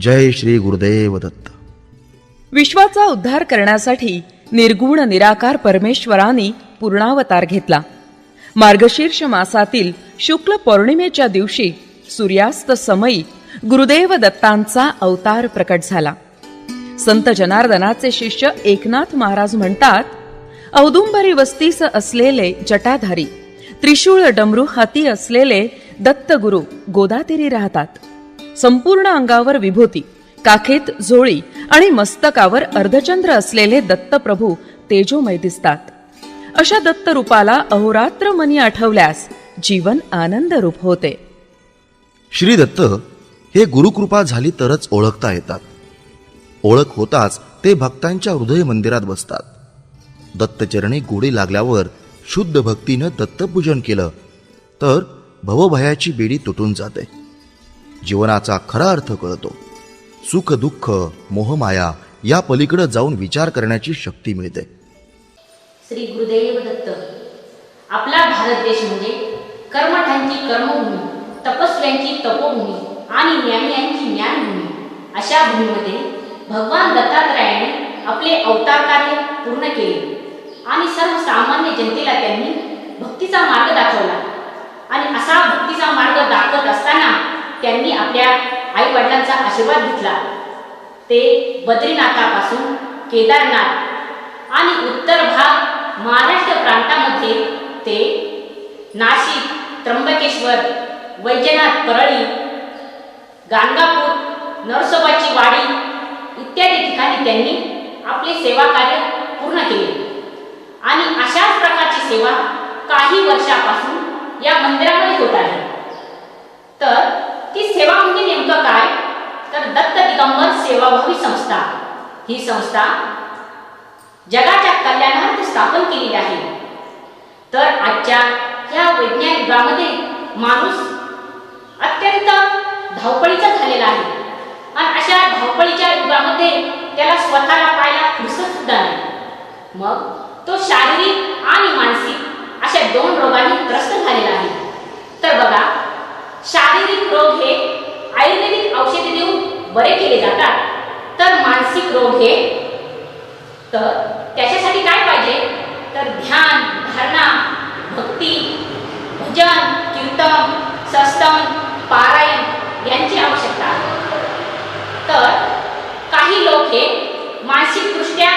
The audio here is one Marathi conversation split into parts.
जय श्री गुरुदेव दत्त. विश्वाचा उद्धार करण्यासाठी निर्गुण निराकार परमेश्वराने पूर्णावतार घेतला. मार्गशीर्ष मासातील शुक्ल पौर्णिमेच्या दिवशी सूर्यास्त समयी गुरुदेव दत्तांचा अवतार प्रकट झाला. संत जनार्दनाचे शिष्य एकनाथ महाराज म्हणतात औदुंबरी वस्तीस असलेले जटाधारी त्रिशूळ डमरू हाती असलेले दत्तगुरु गोदातिरी राहतात. संपूर्ण अंगावर विभूती काखेत झोळी आणि मस्तकावर अर्धचंद्र असलेले दत्तप्रभू तेजोमय दिसतात. अशा दत्त रूपाला अहोरात्र मनी आठवल्यास जीवन आनंद रूप होते. श्री दत्त हे गुरुकृपा झाली तरच ओळखता येतात. ओळख होताच ते भक्तांच्या हृदय मंदिरात बसतात. दत्तचरणी गोडी लागल्यावर शुद्ध भक्तीनं दत्तपूजन केलं तर भवभयाची बेडी तुटून जाते. जीवनाचा खरा अर्थ कळतो. सुख दुःख मोहमाया या पलीकडे जाऊन विचार करण्याची शक्ती मिळते. श्री गुरुदेव दत्त आपला भारत देश म्हणजे कर्मठांची कर्मभूमी तपस्व्यांची तपोभूमी आणि ज्ञानियांची ज्ञानभूमी अशा भूमीमध्ये भगवान दत्तात्रयाने आपले अवतार कार्य पूर्ण केले आणि सर्वसामान्य जनतेला त्यांनी भक्तीचा मार्ग दाखवला. आणि असा भक्तीचा मार्ग दाखवत असताना त्यांनी आपल्या आई वडिलांचा आशीर्वाद घेतला. ते बद्रीनाथापासून केदारनाथ आणि उत्तर भाग महाराष्ट्र प्रांतामध्ये ते नाशिक त्र्यंबकेश्वर वैजनाथ परळी गाणगापूर नरसोबाची वाडी इत्यादी ठिकाणी त्यांनी आपले सेवा कार्य पूर्ण केले. आणि अशाच प्रकारची सेवा काही वर्षापासून या मंदिरामध्ये होत आहे. तर की सेवा म्हणजे नेमकं काय? तर दत्त दिगंबर सेवाभावी संस्था. ही संस्था जगाच्या कल्याणार्थ स्थापन केलेली आहे. तर आजच्या ह्या वैज्ञानिक युगामध्ये माणूस अत्यंत धावपळीचा झालेला आहे. आणि अशा धावपळीच्या युगामध्ये त्याला स्वतःला पाहायला फुरसत सुद्धा नाही. मग तो शारीरिक आणि मानसिक अशा दोन रोगांनी त्रस्त झालेला आहे. तर बघा शारीरिक रोग हे आयुर्वेदिक औषधे देऊन बरे केले जातात. तर मानसिक रोग हे तर त्याच्यासाठी काय पाहिजे? तर ध्यान धारणा भक्ती भजन कीर्तन सस्तन पारायण यांची आवश्यकता आहे तर काही लोक हे मानसिकदृष्ट्या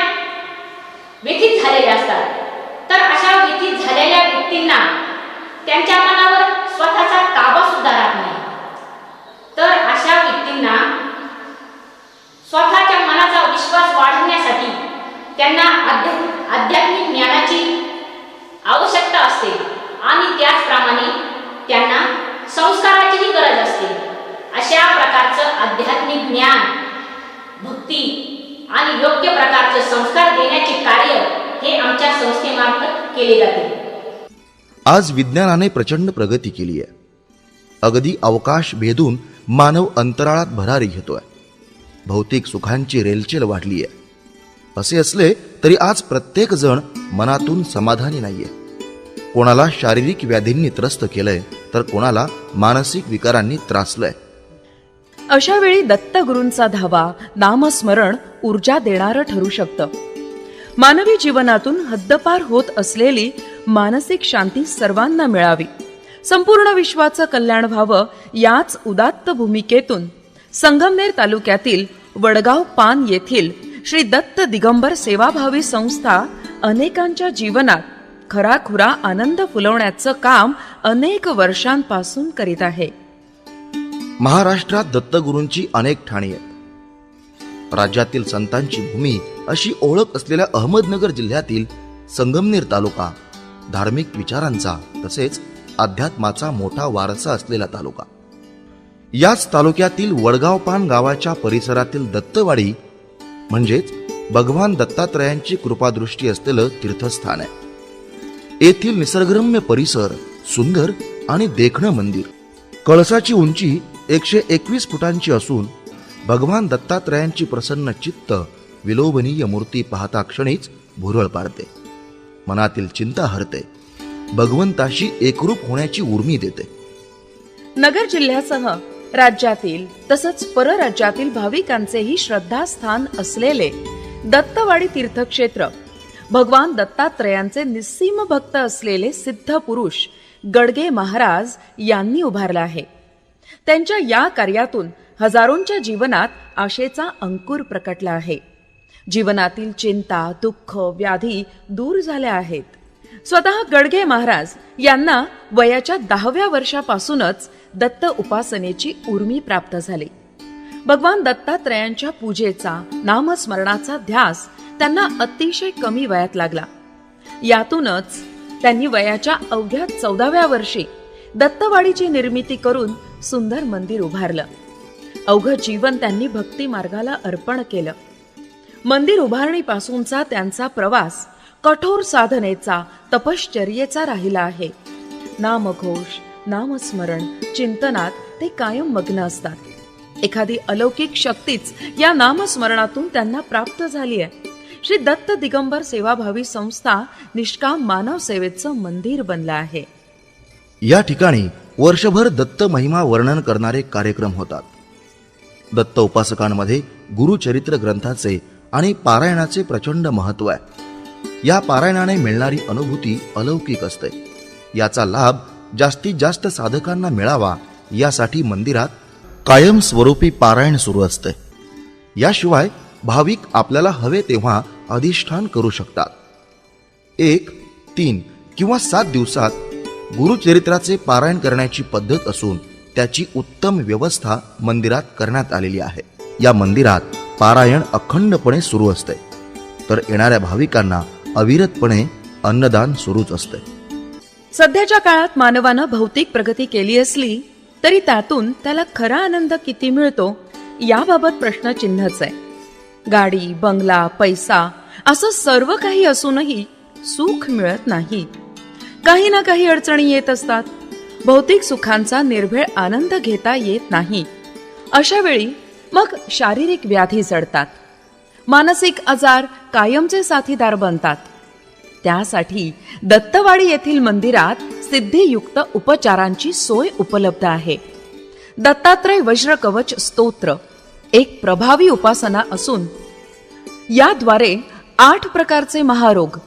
व्यथित झालेले असतात तर अशा व्यथित झालेल्या व्यक्तींना त्यांच्या मनावर स्वतःचा ताबा सुद्धा राहत नाही तर अशा व्यक्तींना स्वतःच्या मनाचा विश्वास वाढवण्यासाठी त्यांना आध्या- आध्यात्मिक ज्ञानाची आवश्यकता असते आणि त्याचप्रमाणे त्यांना संस्काराचीही गरज असते अशा प्रकारचं आध्यात्मिक ज्ञान भक्ती आणि योग्य प्रकारचे संस्कार देण्याचे कार्य हे आमच्या संस्थेमार्फत केले जाते. आज विज्ञानाने प्रचंड प्रगती केली आहे. अगदी अवकाश भेदून मानव अंतराळात भरारी घेतोय. भौतिक सुखांची रेलचेल वाढली आहे. असे असले तरी आज प्रत्येक जण मनातून समाधानी नाहीये. कोणाला शारीरिक व्याधींनी त्रस्त केलंय तर कोणाला मानसिक विकारांनी त्रासलंय. अशा वेळी दत्तगुरूंचा धावा नामस्मरण ऊर्जा देणारं ठरू शकतं. मानवी जीवनातून हद्दपार होत असलेली मानसिक शांती सर्वांना मिळावी. संपूर्ण विश्वाचं कल्याण व्हावं याच उदात्त भूमिकेतून संगमनेर तालुक्यातील वडगाव पान येथील श्री दत्त दिगंबर सेवाभावी संस्था अनेकांच्या जीवनात खराखुरा आनंद फुलवण्याचं काम अनेक वर्षांपासून करीत आहे. महाराष्ट्रात दत्तगुरूंची अनेक ठाणी आहेत. राज्यातील संतांची भूमी अशी ओळख असलेल्या अहमदनगर जिल्ह्यातील संगमनेर तालुका धार्मिक विचारांचा तसेच अध्यात्माचा मोठा वारसा असलेला तालुका. याच तालुक्यातील वडगावपान गावाच्या परिसरातील दत्तवाडी म्हणजेच भगवान दत्तात्रयांची कृपादृष्टी असलेलं तीर्थस्थान आहे. येथील निसर्गरम्य परिसर सुंदर आणि देखणं मंदिर. कळसाची उंची एकशे एकवीस फुटांची असून भगवान दत्तात्रयांची प्रसन्न चित्त विलोभनीय मूर्ती पाहता क्षणीच भुरळ पाडते. मनातील चिंता हरते. भगवंताशी एकरूप होण्याची उर्मी देते. नगर जिल्ह्यासह राज्यातील तसंच परराज्यातील भाविकांचेही श्रद्धास्थान असलेले दत्तवाडी तीर्थक्षेत्र भगवान दत्तात्रयांचे निस्सीम भक्त असलेले सिद्ध पुरुष गडगे महाराज यांनी उभारला आहे. त्यांच्या या कार्यातून हजारोंच्या जीवनात आशेचा अंकुर प्रकटला आहे. जीवनातील चिंता दुःख व्याधी दूर झाल्या आहेत. स्वतः गडगे महाराज यांना वयाच्या दहाव्या वर्षापासूनच दत्त उपासनेची उर्मी प्राप्त झाली. भगवान दत्तात्रयांच्या पूजेचा नामस्मरणाचा ध्यास त्यांना अतिशय कमी वयात लागला. यातूनच त्यांनी वयाच्या अवघ्या चौदाव्या वर्षी दत्तवाडीची निर्मिती करून सुंदर मंदिर उभारलं. अवघं जीवन त्यांनी भक्ती मार्गाला अर्पण केलं. मंदिर उभारणीपासूनचा त्यांचा प्रवास कठोर साधनेचा तपश्चर्येचा राहिला आहे. नामघोष नामस्मरण चिंतनात ते कायम मग्न असतात. एखादी अलौकिक शक्तीच या नामस्मरणातून त्यांना प्राप्त झाली आहे श्री दत्त दिगंबर सेवाभावी संस्था निष्काम मानव सेवेचं मंदिर बनलं आहे. या ठिकाणी वर्षभर दत्त महिमा वर्णन करणारे कार्यक्रम होतात. दत्त उपासकांमध्ये गुरुचरित्र ग्रंथाचे आणि पारायणाचे प्रचंड महत्त्व आहे. या पारायणाने मिळणारी अनुभूती अलौकिक असते. याचा लाभ जास्तीत जास्त साधकांना मिळावा यासाठी मंदिरात कायमस्वरूपी पारायण सुरू असते. याशिवाय भाविक आपल्याला हवे तेव्हा अधिष्ठान करू शकतात. एक तीन किंवा सात दिवसात गुरुचरित्राचे पारायण करण्याची पद्धत असून त्याची उत्तम व्यवस्था मंदिरात करण्यात आलेली आहे. या मंदिरात पारायण अखंडपणे सुरू असते. तर येणाऱ्या भाविकांना अविरतपणे अन्नदान सुरूच असते. सध्याच्या काळात मानवानं भौतिक प्रगती केली असली तरी त्यातून त्याला खरा आनंद किती मिळतो याबाबत प्रश्नचिन्हच आहे. गाडी बंगला पैसा असं सर्व काही असूनही सुख मिळत नाही. काही ना काही अडचणी येत असतात. भौतिक सुखांचा निर्भेळ आनंद घेता येत नाही. अशा वेळी मग शारीरिक व्याधी जडतात. मानसिक आजार कायमचे साथीदार बनतात. त्यासाठी दत्तवाडी येथील मंदिरात सिद्धियुक्त उपचारांची सोय उपलब्ध आहे. दत्तात्रय वज्र कवच स्तोत्र एक प्रभावी उपासना असून याद्वारे आठ प्रकारचे महारोग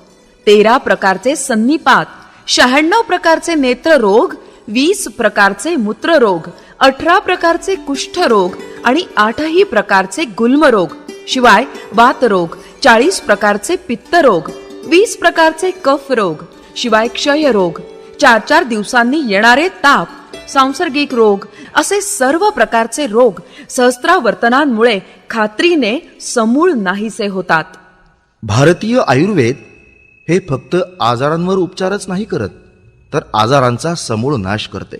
तेरा प्रकारचे संनिपात शहाण्णव प्रकारचे नेत्ररोग वीस प्रकारचे मूत्ररोग अठरा प्रकारचे कुष्ठरोग आणि आठही प्रकारचे गुल्मरोग शिवाय वातरोग चाळीस प्रकारचे पित्तरोग वीस प्रकारचे कफ रोग शिवाय क्षयरोग चार चार दिवसांनी येणारे ताप सांसर्गिक रोग असे सर्व प्रकारचे रोग सहस्त्रावर्तनांमुळे खात्रीने समूळ नाहीसे होतात. भारतीय आयुर्वेद हे फक्त आजारांवर उपचारच नाही करत तर आजारांचा समूळ नाश करते.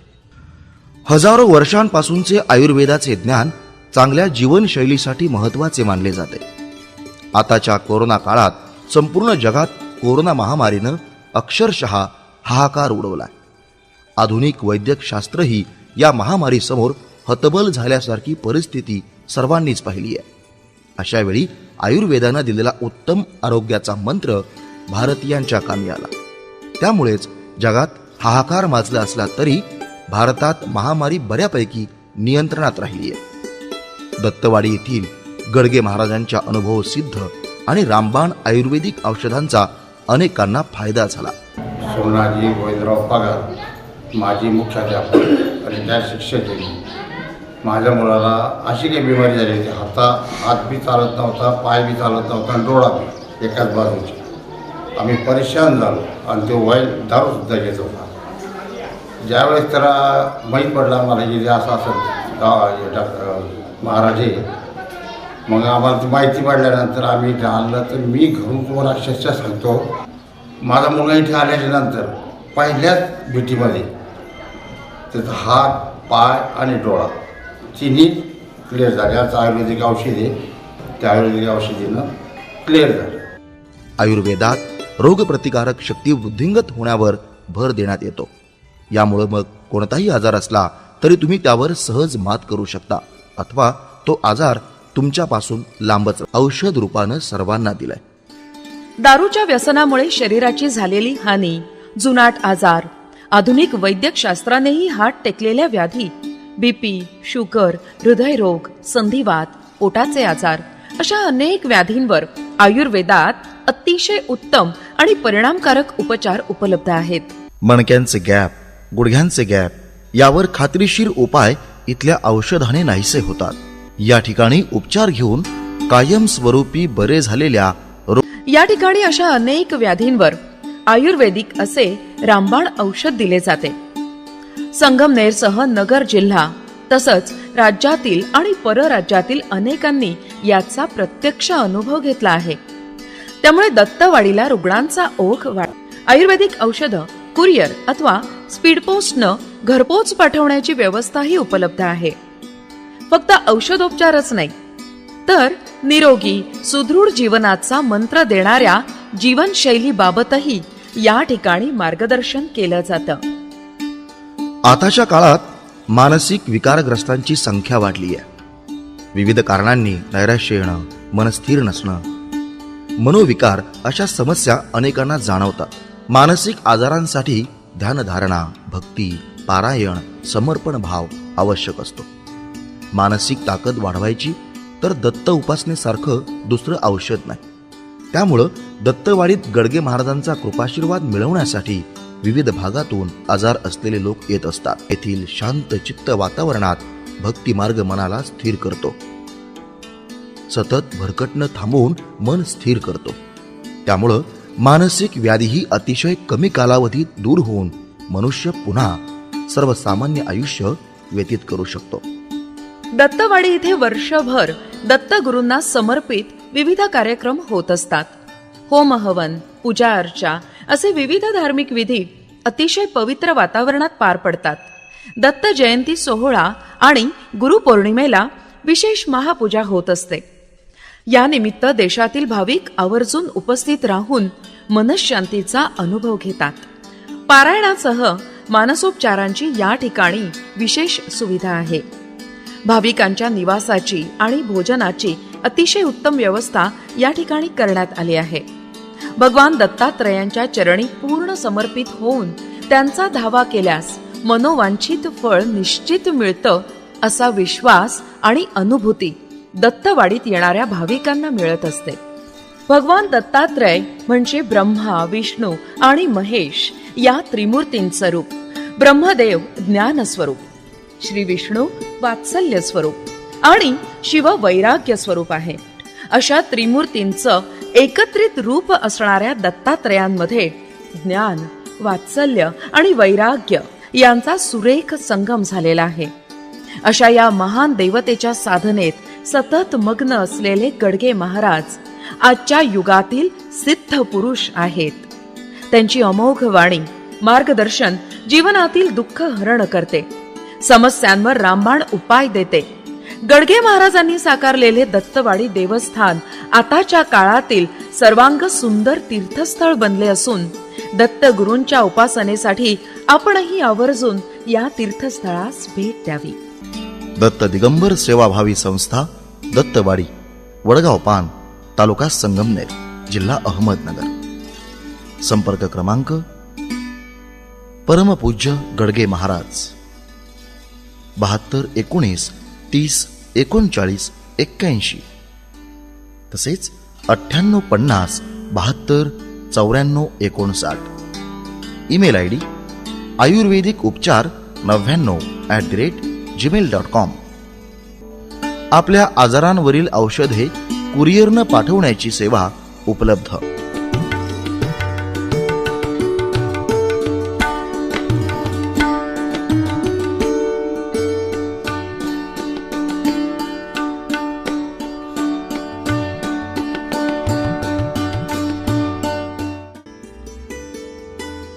हजारो वर्षांपासूनचे आयुर्वेदाचे ज्ञान चांगल्या जीवनशैलीसाठी महत्त्वाचे मानले जाते. आताच्या कोरोना काळात संपूर्ण जगात कोरोना महामारीनं अक्षरशः हाहाकार उडवलाय. आधुनिक वैद्यकशास्त्रही या महामारीसमोर हतबल झाल्यासारखी परिस्थिती सर्वांनीच पाहिली आहे. अशा वेळी आयुर्वेदानं दिलेला उत्तम आरोग्याचा मंत्र भारतीयांच्या कामी आला. त्यामुळेच जगात हाहाकार माजला असला तरी भारतात महामारी बऱ्यापैकी नियंत्रणात राहिली आहे. दत्तवाडी येथील गडगे महाराजांच्या अनुभव सिद्ध आणि रामबाण आयुर्वेदिक औषधांचा अनेकांना फायदा झाला. सोनाजी गोविंदराव पगार माजी मुख्याध्यापक. आणि त्या शिक्षक माझ्या मुलाला अशी काही बिमारी झाली होती हाता हात बी चालत नव्हता पाय बी चालत नव्हता आणि डोळा बी एकाच बाजूची. आम्ही परेशान झालो आणि तो वाईल दारूसुद्धा घेत होता. ज्यावेळेस त्याला माहीत पडला मला की असं असं गाव डॉक्टर महाराज मग आम्हाला ती माहिती पडल्यानंतर आम्ही इथे आणलं तर मी घरून तुम्हाला अक्षरशः सांगतो माझा मुलगा इथे आल्याच्यानंतर पहिल्याच भेटीमध्ये त्याचा हात पाय आणि डोळा तिन्ही क्लिअर झाले. आता आयुर्वेदिक औषध त्या आयुर्वेदिक औषधीनं क्लिअर झालं. आयुर्वेदात रोगप्रतिकारक शक्ती वृद्धिंगत होण्यावर भर देण्यात येतो. यामुळे मग कोणताही आजार असला तरी तुम्ही त्यावर सहज मात करू शकता. अथवा तो आजार तुमच्यापासून लांबच औषध रूपानं सर्वांना दिलाय. दारूच्या व्यसनामुळे शरीराची झालेली हानी जुनाट आजार आधुनिक वैद्यक शास्त्रानेही हात टेकलेल्या व्याधी बीपी शुगर हृदयरोग संधिवात पोटाचे आजार अशा अनेक व्याधींवर आयुर्वेदात अतिशय उत्तम आणि परिणामकारक उपचार उपलब्ध आहेत. मणक्यांचे गॅप गुडघ्यांचे गॅप यावर खात्रीशीर उपाय इथल्या औषधाने नाहीसे होतात. या ठिकाणी उपचार घेऊन कायमस्वरूपी बरे झालेल्या या ठिकाणी अशा अनेक व्याधींवर आयुर्वेदिक असे रामबाण औषध दिले जाते. संगमनेरसह नगर जिल्हा तसंच राज्यातील आणि परराज्यातील अनेकांनी याचा प्रत्यक्ष अनुभव घेतला आहे. त्यामुळे दत्तवाडीला रुग्णांचा ओघ वाढ आयुर्वेदिक औषधं कुरिअर अथवा स्पीडपोस्टनं घरपोच पाठवण्याची व्यवस्थाही उपलब्ध आहे. फक्त औषधोपचारच नाही तर निरोगी सुदृढ जीवनाचा मंत्र देणाऱ्या जीवनशैलीबाबतही या ठिकाणी मार्गदर्शन केलं जातं. आताच्या काळात मानसिक विकारग्रस्तांची संख्या वाढली आहे. विविध कारणांनी नैराश्य येणं मनस्थिर नसणं मनोविकार अशा समस्या अनेकांना जाणवतात. मानसिक आजारांसाठी ध्यानधारणा भक्ती पारायण समर्पण भाव आवश्यक असतो. मानसिक ताकद वाढवायची तर दत्त उपासनेसारखं दुसरं औषध नाही. त्यामुळं दत्तवाडीत गडगे महाराजांचा कृपाशीर्वाद मिळवण्यासाठी विविध भागातून आजार असलेले लोक येत असतात. येथील शांत चित्त वातावरणात भक्ती मार्ग मनाला स्थिर करतो. सतत भरकटणं थांबवून मन स्थिर करतो. त्यामुळं मानसिक व्याधीही अतिशय कमी कालावधीत दूर होऊन मनुष्य पुन्हा सर्वसामान्य आयुष्य व्यतीत करू शकतो. दत्तवाडी इथे वर्षभर दत्तगुरूंना समर्पित विविध कार्यक्रम होत असतात. होम हवन पूजा अर्चा असे विविध धार्मिक विधी अतिशय पवित्र वातावरणात पार पडतात. दत्त जयंती सोहळा आणि गुरुपौर्णिमेला विशेष महापूजा होत असते. यानिमित्त देशातील भाविक आवर्जून उपस्थित राहून मनशांतीचा अनुभव घेतात. पारायणासह मानसोपचारांची या ठिकाणी विशेष सुविधा आहे. भाविकांच्या निवासाची आणि भोजनाची अतिशय उत्तम व्यवस्था या ठिकाणी करण्यात आली आहे. भगवान दत्तात्रयांच्या चरणी पूर्ण समर्पित होऊन त्यांचा धावा केल्यास मनोवांछित फळ निश्चित मिळतं असा विश्वास आणि अनुभूती दत्तवाडीत येणाऱ्या भाविकांना मिळत असते. भगवान दत्तात्रय म्हणजे ब्रह्मा विष्णू आणि महेश या त्रिमूर्तींचं रूप. ब्रह्मदेव ज्ञान स्वरूप श्री विष्णू वात्सल्य स्वरूप आणि शिव वैराग्य स्वरूप आहे. अशा त्रिमूर्तींचं एकत्रित रूप असणाऱ्या दत्तात्रयांमध्ये ज्ञान वात्सल्य आणि वैराग्य यांचा सुरेख संगम झालेला आहे. अशा या महान देवतेच्या साधनेत सतत मग्न असलेले गडगे महाराज आजच्या युगातील सिद्ध पुरुष आहेत. त्यांची अमोघ वाणी मार्गदर्शन जीवनातील दुःख हरण करते. समस्यांवर रामबाण उपाय देते. गडगे महाराजांनी साकारलेले दत्तवाडी देवस्थान आताच्या काळातील सर्वांग सुंदर तीर्थस्थळ बनले असून दत्तगुरूंच्या उपासनेसाठी आपणही आवर्जून या तीर्थस्थळास भेट द्यावी. दत्त दिगंबर सेवाभावी संस्था दत्तवाडी वडगाव पान तालुका संगमनेर जिल्हा अहमदनगर. संपर्क क्रमांक परमपूज्य गडगे महाराज बहात्तर एकोणीस तीस एकोणचाळीस एक्क्याऐंशी. तसेच अठ्ठ्याण्णव पन्नास बहात्तर चौऱ्याण्णव एकोणसाठ. ईमेल आय डी आयुर्वेदिक उपचार नव्याण्णव at the rate Gmail dot com. आपल्या आजारांवरील औषधे कुरिअरनं पाठवण्याची सेवा उपलब्ध.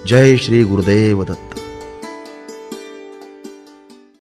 जय श्री गुरुदेव दत्त।